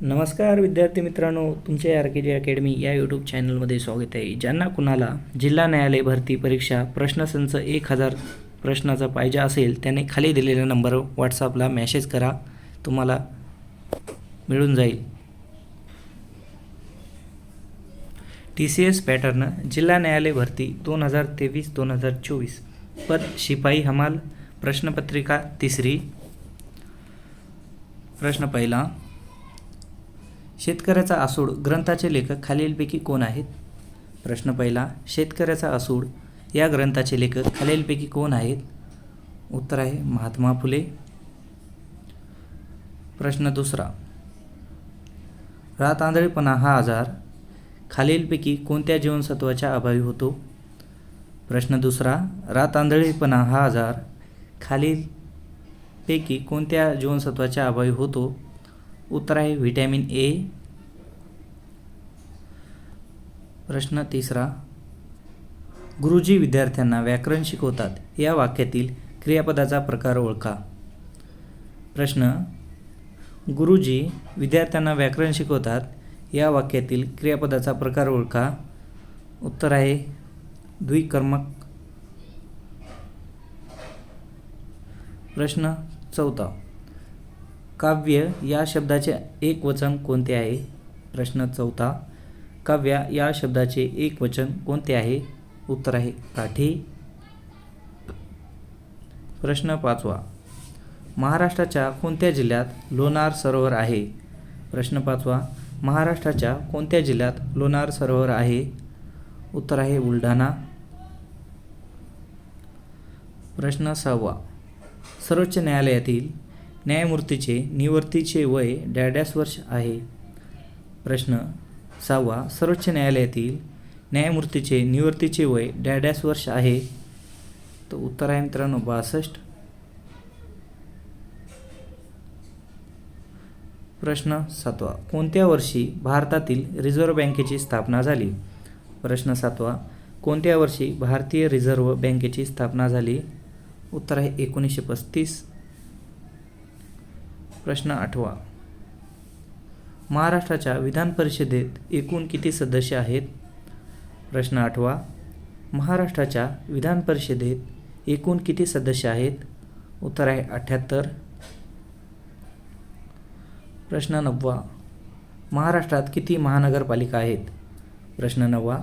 नमस्कार विद्यार्थी मित्रांनो तुमच्या आर के जी अकॅडमी या यूट्यूब चॅनलमध्ये स्वागत आहे. ज्यांना कुणाला जिल्हा न्यायालय भरती परीक्षा प्रश्नसंच एक हजार प्रश्नाचा पाहिजे असेल त्याने खाली दिलेल्या नंबरवर व्हॉट्सअपला मॅसेज करा. तुम्हाला मिळून जाईल. टी सी एस पॅटर्न जिल्हा न्यायालय भरती दोन हजार तेवीस दोन हजार चोवीस. पद शिपाई हमाल प्रश्नपत्रिका तिसरी. प्रश्न पहिला. शेतकऱ्याचा आसूड ग्रंथाचे लेखक खालीलपैकी कोण आहेत? प्रश्न पहिला शेतकऱ्याचा आसूड या ग्रंथाचे लेखक खालीलपैकी कोण आहेत? उत्तर आहे महात्मा फुले. प्रश्न दुसरा रात हा आजार खालीलपैकी कोणत्या जीवनसत्वाच्या अभावी होतो? प्रश्न दुसरा रातांदळीपणा हा आजार खालीलपैकी कोणत्या जीवनसत्वाच्या अभावी होतो? उत्तर आहे व्हिटॅमिन ए. प्रश्न तिसरा. गुरुजी विद्यार्थ्यांना व्याकरण शिकवतात. या वाक्यातील क्रियापदाचा प्रकार ओळखा. प्रश्न. गुरुजी विद्यार्थ्यांना व्याकरण शिकवतात. या वाक्यातील क्रियापदाचा प्रकार ओळखा. उत्तर आहे द्विकर्मक. प्रश्न चौथा. काव्य या शब्दाचे एक वचन कोणते आहे? प्रश्न चौथा. काव्य या शब्दाचे एक वचन कोणते आहे? उत्तर आहे काठी. प्रश्न पाचवा. महाराष्ट्राच्या कोणत्या जिल्ह्यात लोणार सरोवर आहे? प्रश्न पाचवा. महाराष्ट्राच्या कोणत्या जिल्ह्यात लोणार सरोवर आहे? उत्तर आहे बुलढाणा. प्रश्न सहावा. सर्वोच्च न्यायालयातील न्यायमूर्तीचे निवर्तीचे वय डॅडॅस वर्ष आहे. प्रश्न सहावा. सर्वोच्च न्यायालयातील न्यायमूर्तीचे निवृत्तीचे वय डॅडॅस वर्ष आहे. तर उत्तर आहे मित्रांनो बासष्ट. प्रश्न सातवा. कोणत्या वर्षी भारतातील रिझर्व्ह बँकेची स्थापना झाली? प्रश्न सातवा. कोणत्या वर्षी भारतीय रिझर्व्ह बँकेची स्थापना झाली? उत्तर आहे एकोणीसशे पस्तीस. प्रश्न आठवा. महाराष्ट्राच्या विधान परिषदेत एकूण किती सदस्य आहेत? प्रश्न आठवा. महाराष्ट्राच्या विधान परिषदेत एकूण किती सदस्य आहेत? उत्तर आहे अठ्ठ्याहत्तर प्रश्न नववा. महाराष्ट्रात किती महानगरपालिका आहेत? प्रश्न नववा.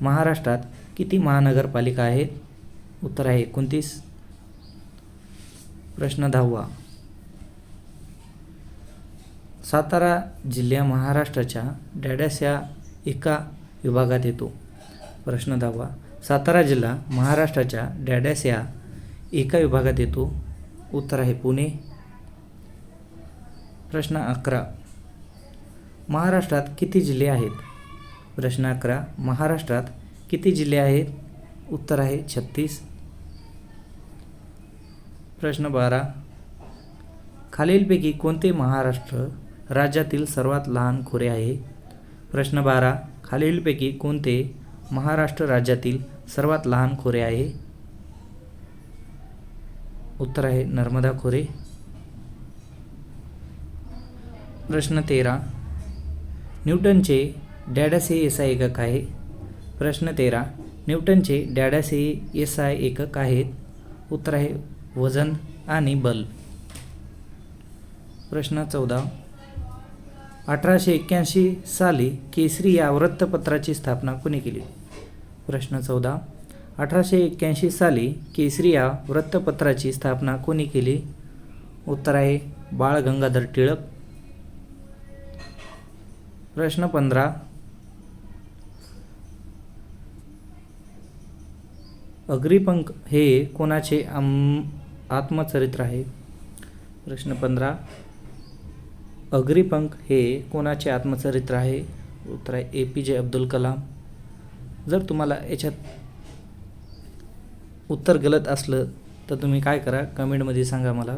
महाराष्ट्रात किती महानगरपालिका आहेत? उत्तर आहे एकोणतीस. प्रश्न दहावा. सातारा जिल्ह्या महाराष्ट्राच्या डॅडॅस या एका विभागात येतो. प्रश्न दहावा सातारा जिल्हा महाराष्ट्राच्या डॅडॅस या एका विभागात येतो. उत्तर आहे पुणे. प्रश्न अकरा. महाराष्ट्रात किती जिल्हे आहेत? प्रश्न अकरा. महाराष्ट्रात किती जिल्हे आहेत? उत्तर आहे छत्तीस. प्रश्न बारा. खालीलपैकी कोणते महाराष्ट्र राज्यातील सर्वात लहान खोरे आहे. प्रश्न बारा. खालीलपैकी कोणते महाराष्ट्र राज्यातील सर्वात लहान खोरे आहे? उत्तर आहे नर्मदा खोरे. प्रश्न तेरा. न्यूटनचे डॅडस हे एस आय एकक आहे. प्रश्न तेरा. न्यूटनचे डॅडस हे एस आय एकक आहेत. उत्तर आहे वजन आणि बल. प्रश्न चौदा. अठराशे एक्क्याऐंशी साली केसरी या वृत्तपत्राची स्थापना कोणी केली? प्रश्न चौदा. अठराशे एक्क्याऐंशी साली केसरी या वृत्तपत्राची स्थापना कोणी केली? उत्तर आहे बाळ गंगाधर टिळक. प्रश्न पंधरा. अग्रिपंख हे कोणाचे आम आत्मचरित्र आहे? प्रश्न पंधरा. अग्रिपंख हे कोणाचे आत्मचरित्र आहे? उत्तर आहे ए पी जे अब्दुल कलाम. जर तुम्हाला याच्यात उत्तर गलत असलं तर तुम्ही काय करा? कमेंटमध्ये सांगा मला.